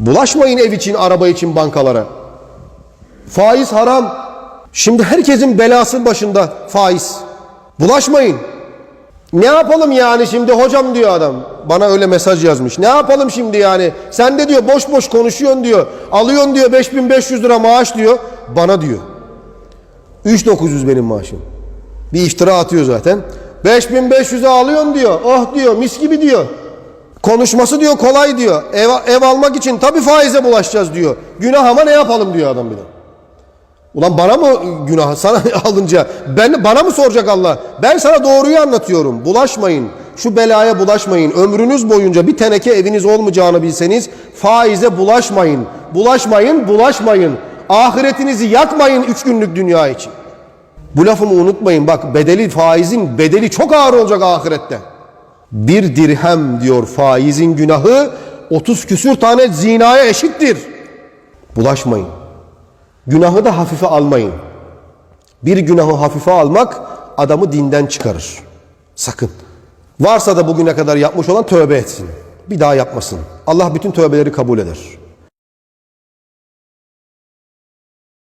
Bulaşmayın ev için, araba için bankalara. Faiz haram. Şimdi herkesin belası başında faiz. Bulaşmayın. Ne yapalım yani şimdi hocam diyor adam. Bana öyle mesaj yazmış. Ne yapalım şimdi yani? Sen de diyor boş boş konuşuyorsun diyor. Alıyorsun diyor 5500 lira maaş diyor. Bana diyor. 3900 benim maaşım. Bir iftira atıyor zaten. 5500'e alıyorsun diyor. Oh diyor mis gibi diyor. Konuşması diyor kolay diyor. Ev, ev almak için tabii faize bulaşacağız diyor. Günah ama ne yapalım diyor adam bir de. Ulan bana mı günah sana alınca ben bana mı soracak Allah? Ben sana doğruyu anlatıyorum. Bulaşmayın. Şu belaya bulaşmayın. Ömrünüz boyunca bir teneke eviniz olmayacağını bilseniz faize bulaşmayın. Bulaşmayın, bulaşmayın. Ahiretinizi yakmayın üç günlük dünya için. Bu lafımı unutmayın. Bak bedeli faizin bedeli çok ağır olacak ahirette. Bir dirhem diyor faizin günahı 30 küsür tane zinaya eşittir. Bulaşmayın. Günahı da hafife almayın. Bir günahı hafife almak adamı dinden çıkarır. Sakın. Varsa da bugüne kadar yapmış olan tövbe etsin. Bir daha yapmasın. Allah bütün tövbeleri kabul eder.